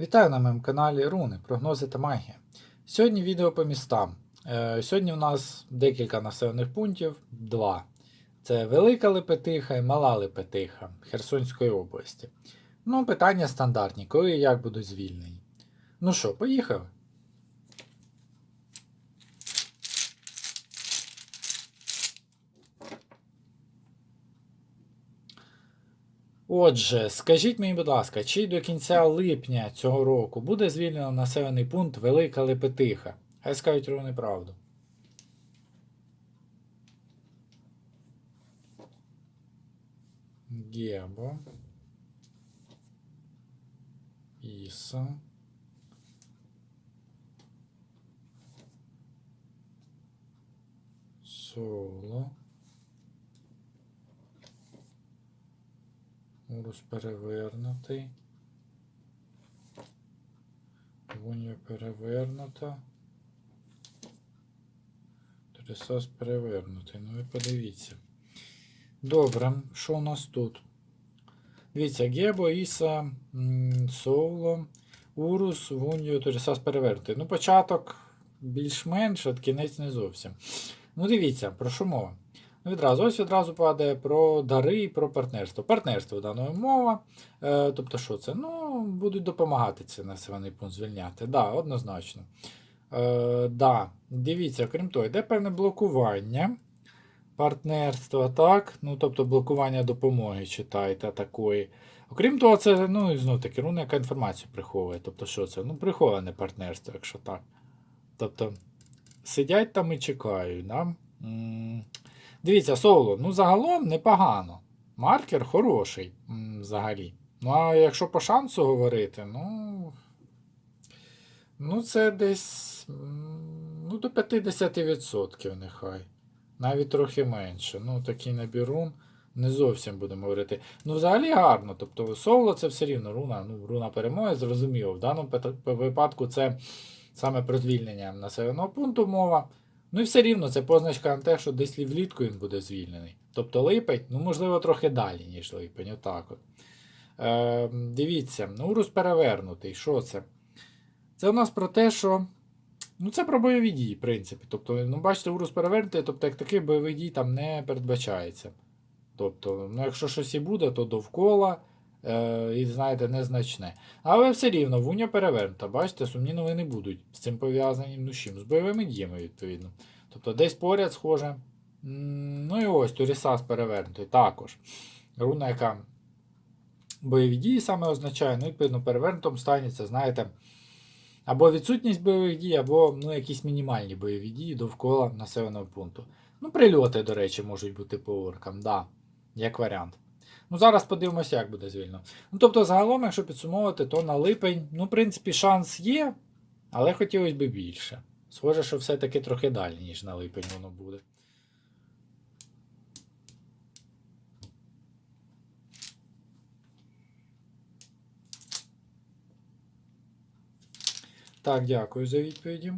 Вітаю на моєму каналі Руни, прогнози та магія. Сьогодні відео по містам. Е, Сьогодні у нас декілька населених пунктів, два. Це Велика Лепетиха і Мала Лепетиха Херсонської області. Ну, питання стандартні, коли і як будуть звільнені. Ну що, поїхали? Отже, скажіть мені, будь ласка, чи до кінця липня цього року буде звільнено населений пункт Велика Лепетиха? Хай скажуть ровно правду. Гебо. Іса. Соло. Урус перевернутий. Вуньо перевернута. Трисос перевернутий. Ну ви подивіться. Добре, що у нас тут? Дивіться, Гебо, Іса, м, Соуло, Урус, Вуньо, Торісас перевернутий. Ну, початок більш-менш, от кінець не зовсім. Ну, дивіться, про що мова? Ну, відразу, ось відразу падає про дари і про партнерство. Партнерство даної мова. Е, тобто, що це? Ну, будуть допомагати це населений пункт звільняти. Да, однозначно. Е, да, Дивіться, крім того, йде певне блокування партнерства, так? Ну, тобто блокування допомоги читайте такої. Окрім того, це, ну, і знов таки, руна, яка інформацію приховує. Тобто, що це? Ну, приховане партнерство, якщо так. Тобто, сидять там і чекають. Да? Дивіться, соло, ну загалом непогано. Маркер хороший взагалі. Ну, а якщо по шансу говорити, ну. Ну, це десь ну, до 50% нехай. Навіть трохи менше. Ну, такий набірун. Не зовсім будемо говорити. Ну, взагалі гарно. Тобто, соло це все рівно руна. Ну, руна перемоги, зрозуміло. В даному випадку це саме про звільнення населеного пункту мова. Ну і все рівно це позначка на те, що десь влітку він буде звільнений. Тобто липень, ну можливо, трохи далі, ніж липень. Отак от. Е, дивіться, урус перевернутий. Що це? Це у нас про те, що. Ну, це про бойові дії, в принципі. Тобто, ну, бачите, урус перевернутий, тобто, як таких бойових дій там не передбачається. Тобто, ну, якщо щось і буде, то довкола. Е, і, знаєте, незначне. Але все рівно, вуня перевернута. Бачите, сумні новини будуть з цим пов'язані ну, чим? З бойовими діями, відповідно. Тобто десь поряд схоже. Ну і ось Турісас перевернутий також. Руна, яка бойові дії саме означає, ну, відповідно, перевернутому стані це, знаєте, або відсутність бойових дій, або ну, якісь мінімальні бойові дії довкола населеного пункту. Ну, прильоти, до речі, можуть бути по оркам, да, як варіант. Ну, зараз подивимося, як буде звільно. Ну, тобто, загалом, якщо підсумовувати, то на липень, ну, в принципі, шанс є, але хотілося б більше. Схоже, що все-таки трохи далі, ніж на липень воно буде. Так, дякую за відповіді.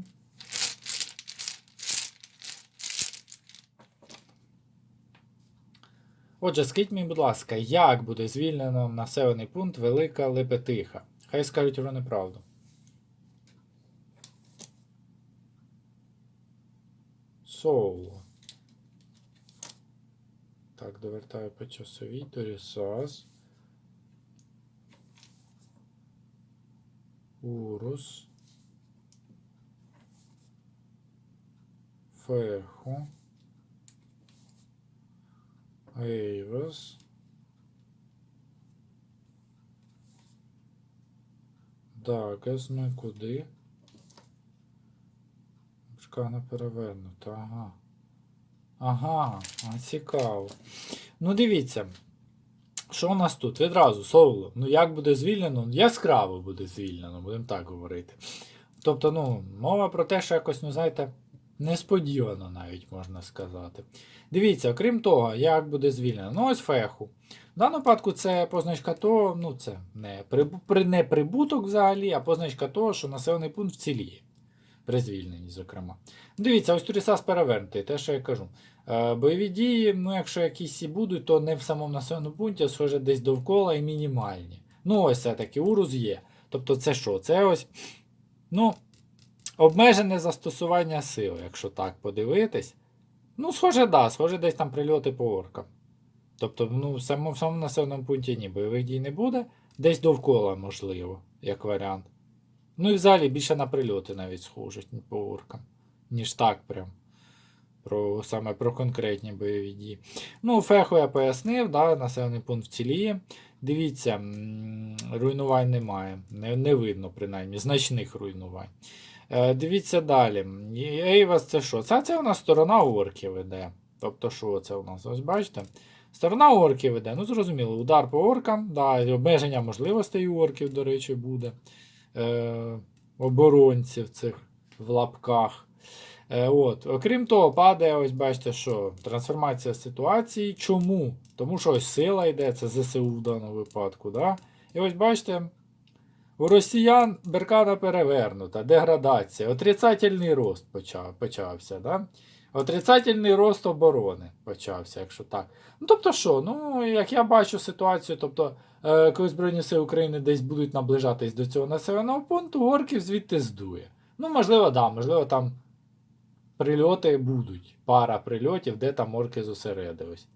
Отже, скажіть мені, будь ласка, як буде звільнено населений пункт Велика Лепетиха? Хай скажуть про неправду. Соло. Так, довертаю по часовій. Торісас. Урус. Феху. Ейвес. Дагас, ну і куди? Шкана перевернута, ага. Ага, а, цікаво. Ну, дивіться. Що у нас тут? Відразу, соло. Ну, як буде звільнено? Яскраво буде звільнено, будемо так говорити. Тобто, ну, мова про те, що якось, ну, знаєте, несподівано навіть можна сказати. Дивіться, окрім того, як буде звільнено. Ну, ось феху. В даному випадку це позначка того, ну, це не, при, не прибуток взагалі, а позначка того, що населений пункт вціліє. При звільненні, зокрема. Дивіться, ось Турісас перевернутий, те, що я кажу. Е, бойові дії, ну, якщо якісь і будуть, то не в самому населеному пункті, а схоже десь довкола і мінімальні. Ну, ось все-таки урус є. Тобто, це що? Це ось, ну, обмежене застосування сил, якщо так подивитись. Ну, схоже, да, схоже, десь там прильоти по оркам. Тобто, ну, в самому, в самому населеному пункті ні, бойових дій не буде. Десь довкола, можливо, як варіант. Ну і взагалі більше на прильоти навіть схожуть по оркам, ніж так прям. Про, саме про конкретні бойові дії. Ну, феху я пояснив, да, населений пункт вціліє. Дивіться, руйнувань немає. Не, не видно, принаймні, значних руйнувань. Е, дивіться далі. Ейвас це що? Це, це у нас сторона орків іде. Тобто, що це у нас? Ось бачите? Сторона орків іде. Ну, зрозуміло, удар по оркам, да, обмеження можливостей у орків, до речі, буде. Е, оборонців цих в лапках. Е, от. Окрім того, падає, ось бачите, що трансформація ситуації. Чому? Тому що ось сила йде, це ЗСУ в даному випадку. Да? І ось бачите, у росіян беркана перевернута, деградація, отрицательний рост почав, почався. Да? Отрицательний рост оборони почався, якщо так. Ну, тобто що, ну, як я бачу ситуацію, тобто, е, коли Збройні Сили України десь будуть наближатись до цього населеного пункту, орків звідти здує. Ну, можливо, да, можливо, там прильоти будуть, пара прильотів, де там орки зосередились.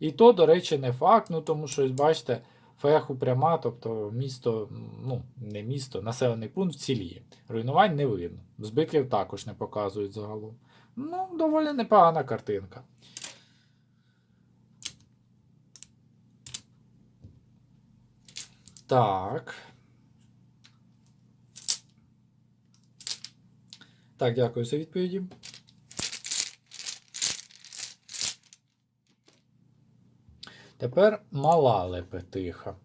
І то, до речі, не факт, ну тому що, бачите, феху пряма, тобто місто, ну, не місто, населений пункт вціліє. Руйнувань не видно. Збитків також не показують загалом. Ну, доволі непогана картинка. Так. Так, дякую за відповіді. Тепер мала лепетиха.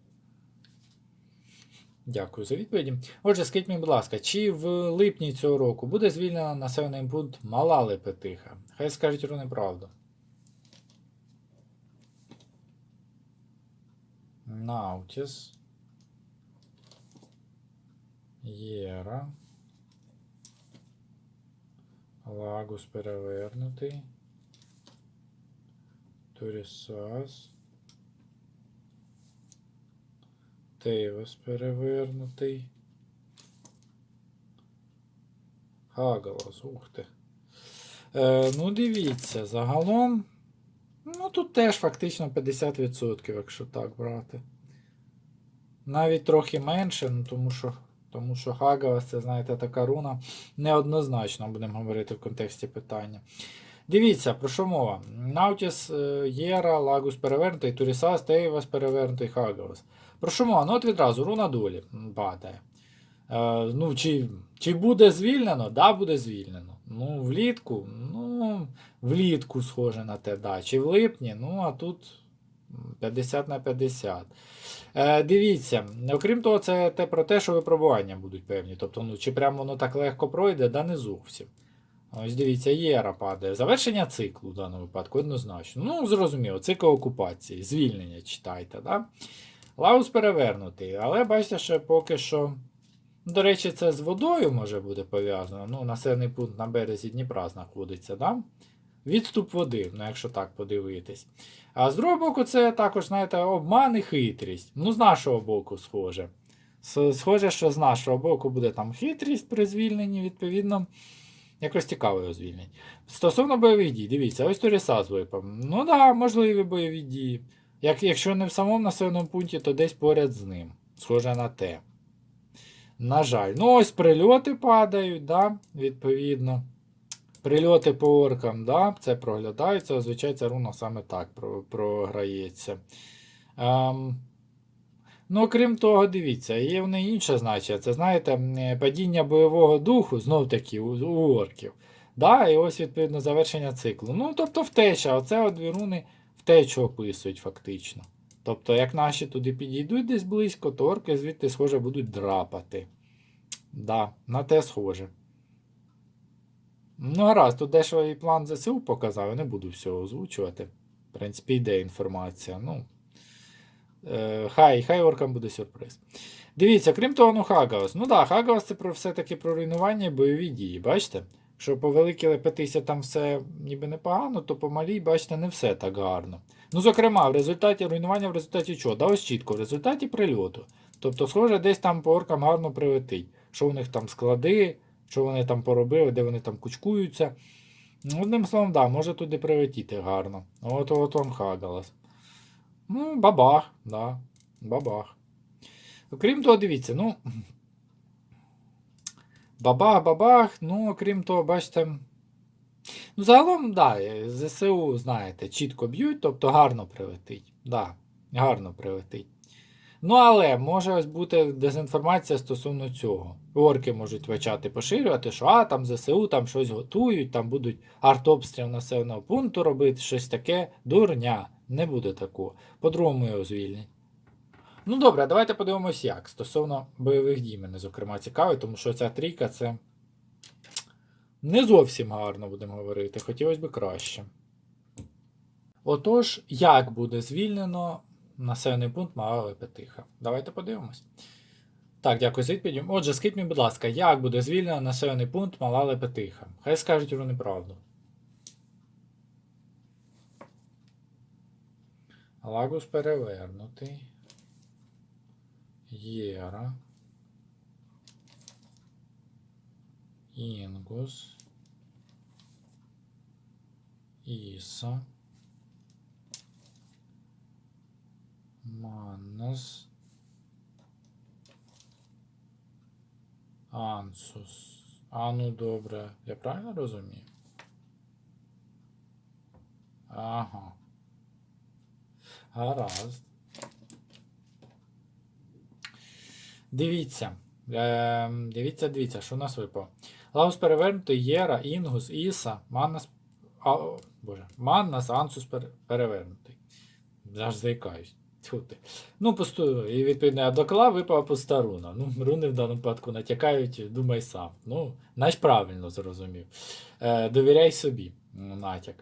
Дякую за відповіді. Отже, скажіть мені, будь ласка, чи в липні цього року буде звільнено населений пункт мала лепетиха? Хай скажуть руни правду. Наутіс. Єра. Лагус перевернутий. Турісас. Тейвас перевернутий. Хагалас, ух ти. Е, ну, дивіться, загалом. Ну, тут теж фактично 50%, якщо так брати. Навіть трохи менше, ну, тому що, тому що Хагалас, це, знаєте, така руна неоднозначно, будемо говорити в контексті питання. Дивіться, про що мова? Наутіс, е, Єра, Лагус перевернутий, Турісас, Тейвас перевернутий, Хагалас. Про що? Ну от відразу руна долі падає. Е, ну, чи, чи буде звільнено? Да, буде звільнено. Ну, влітку, ну, влітку схоже на те, да. Чи в липні, ну, а тут 50 на 50. Е, дивіться, окрім того, це те про те, що випробування будуть певні. Тобто, ну, чи прямо воно так легко пройде, да не зовсім. Ось дивіться, єра падає. Завершення циклу в даному випадку однозначно. Ну, зрозуміло, цикл окупації, звільнення читайте. Да? Лаус перевернутий, але бачите, що поки що. До речі, це з водою може бути пов'язано. Ну, населений пункт на березі Дніпра знаходиться, да? Відступ води, ну, якщо так подивитись. А з другого боку, це також, знаєте, обман і хитрість. Ну, з нашого боку, схоже. Схоже, що з нашого боку буде там хитрість при звільненні, відповідно. Якось цікаво його звільнять. Стосовно бойових дій, дивіться, ось Торіса з випав. Ну так, да, можливі бойові дії. Як, якщо не в самому населеному пункті, то десь поряд з ним. Схоже на те. На жаль. Ну, ось прильоти падають, да, відповідно. Прильоти по оркам, да, це проглядається. Зазвичай ця руна саме так програється. Ем, ну, крім того, дивіться, є в неї інше значення. Це, знаєте, падіння бойового духу, знов таки, у орків. Да, і ось, відповідно, завершення циклу. Ну, тобто втеча. Оце от дві руни втечу описують фактично. Тобто, як наші туди підійдуть десь близько, то орки звідти, схоже, будуть драпати. Да, на те схоже. Ну, гаразд, тут дещо план ЗСУ показав, я не буду всього озвучувати. В принципі, йде інформація. Ну, е, хай, хай оркам буде сюрприз. Дивіться, крім того, ну Хагаус. Ну так, да, Хагаус це про, все-таки про руйнування і бойові дії, бачите? Якщо по великій лепетися там все ніби непогано, то по малій, бачите, не все так гарно. Ну, зокрема, в результаті руйнування, в результаті чого? Да, ось чітко, в результаті прильоту. Тобто, схоже, десь там по оркам гарно прилетить. Що у них там склади, що вони там поробили, де вони там кучкуються. Ну, Одним словом, да, може туди прилетіти гарно. От от он Хагалас. Ну, бабах, да. Бабах. Окрім того, дивіться, ну. Бабах, бабах, ну, окрім того, бачите. Ну, загалом, да, е, ЗСУ, знаєте, чітко б'ють, тобто гарно прилетить. Да, гарно прилетить. Ну, але може ось бути дезінформація стосовно цього. Орки можуть почати поширювати, що а, там ЗСУ там щось готують, там будуть артобстріл населеного пункту робити, щось таке. Дурня. Не буде такого. По-другому його звільнять. Ну добре, давайте подивимось як. Стосовно бойових дій мене, зокрема, цікавить, тому що ця трійка це не зовсім гарно будемо говорити. Хотілося б краще. Отож, як буде звільнено населений пункт Мала Лепетиха? Давайте подивимось. Так, дякую за відповідь. Отже, скажіть мені, будь ласка, як буде звільнено населений пункт Мала Лепетиха? Хай скажуть вони правду. Лагус перевернутий. Єра. Інгус. Іса. Маннас. Ансус. А ну добре. Я правильно розумію? Ага. Гаразд. Дивіться. Е, дивіться, дивіться, що у нас випало. Лаус перевернутий, Єра, Інгус, Іса, Маннас. А, о, Боже, Маннас, Ансус перевернутий. Аж заїкаюсь. Тьфу ти. Ну, пусту, і відповідно, до кола випала пуста руна. Ну, руни в даному випадку натякають, думай сам. Ну, наш правильно зрозумів. Е, довіряй собі. Ну, Натяк.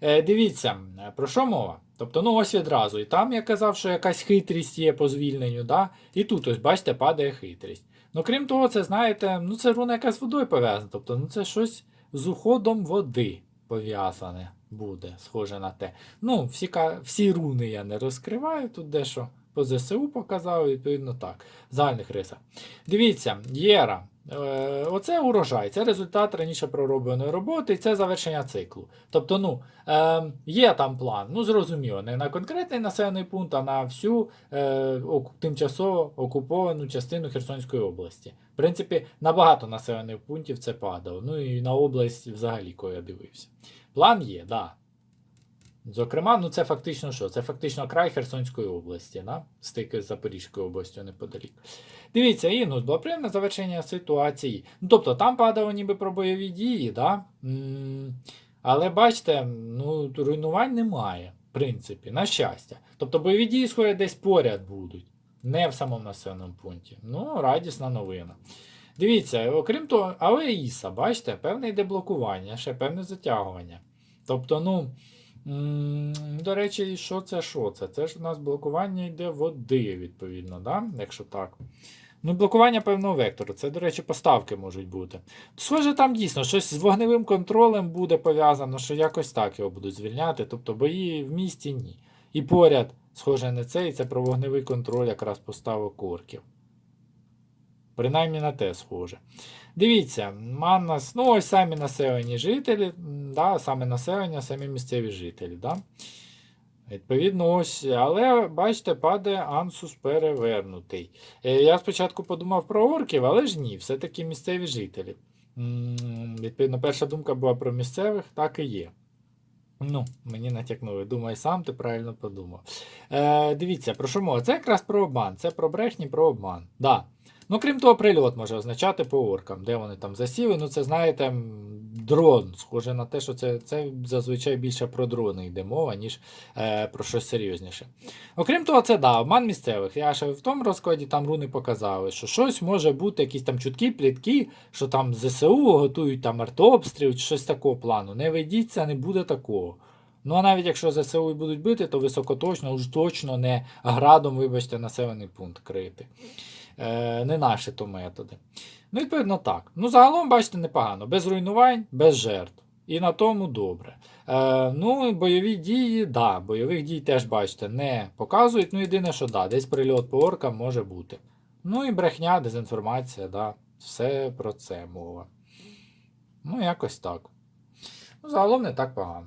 Е, дивіться, про що мова? Тобто, ну ось відразу. І там я казав, що якась хитрість є по звільненню, да? і тут ось, бачите, падає хитрість. Ну, крім того, це, знаєте, ну це руна якась з водою пов'язана. Тобто, ну це щось з уходом води пов'язане буде, схоже на те. Ну, всі, всі руни я не розкриваю, тут дещо по ЗСУ показав, відповідно так. В загальних рисах. Дивіться, Єра. Е, оце урожай, це результат раніше проробленої роботи, і це завершення циклу. Тобто, ну, е, є там план, ну зрозуміло, не на конкретний населений пункт, а на всю е, тимчасово окуповану частину Херсонської області. В принципі, на багато населених пунктів це падало. Ну і на область взагалі, коли я дивився. План є. Да. Зокрема, ну це фактично що? Це фактично край Херсонської області, да? стики з Запорізькою областю неподалік. Дивіться, Інус, було приємне завершення ситуації. Ну, тобто там падало ніби про бойові дії, да? Але бачите, ну, руйнувань немає, в принципі, на щастя. Тобто бойові дії схоже десь поряд будуть, не в самому населеному пункті. Ну, радісна новина. Дивіться, окрім того, але Іса, бачите, певне йде блокування, ще певне затягування. Тобто, ну. До речі, що це, що це? Це ж у нас блокування йде води, відповідно, да? якщо так. Ну, блокування певного вектору. Це, до речі, поставки можуть бути. Схоже, там дійсно щось з вогневим контролем буде пов'язано, що якось так його будуть звільняти. Тобто бої в місті ні. І поряд, схоже, не це, і це про вогневий контроль якраз поставок орків. Принаймні на те схоже. Дивіться, Маннас, ну ось самі населені жителі, да, саме населення, самі місцеві жителі. Да? Відповідно, ось, але бачите, падає Ансус перевернутий. Е, Я спочатку подумав про орків, але ж ні, все-таки місцеві жителі. Відповідно, перша думка була про місцевих, так і є. Ну, мені натякнули. Думай сам, ти правильно подумав. Е, дивіться, про що мова? Це якраз про обман. Це про брехні, про обман. Да. Ну, крім того, прильот може означати по оркам, де вони там засіли. Ну, це, знаєте, дрон. Схоже на те, що це, це зазвичай більше про дрони йде мова, ніж е, про щось серйозніше. Окрім того, це да, обман місцевих. Я ще в тому розкладі там руни показали, що щось може бути, якісь там чуткі, плітки, що там ЗСУ готують там артобстріл чи щось такого плану. Не ведіться, не буде такого. Ну а навіть якщо ЗСУ і будуть бити, то високоточно, уж точно не градом, вибачте, населений пункт крити. Е, не наші то методи. Ну, відповідно, так. Ну, загалом, бачите, непогано. Без руйнувань, без жертв. І на тому добре. Е, ну, бойові дії, да, бойових дій теж, бачите, не показують. Ну, єдине, що да, десь прильот по оркам може бути. Ну і брехня, дезінформація, да. Все про це мова. Ну, якось так. Ну, загалом не так погано.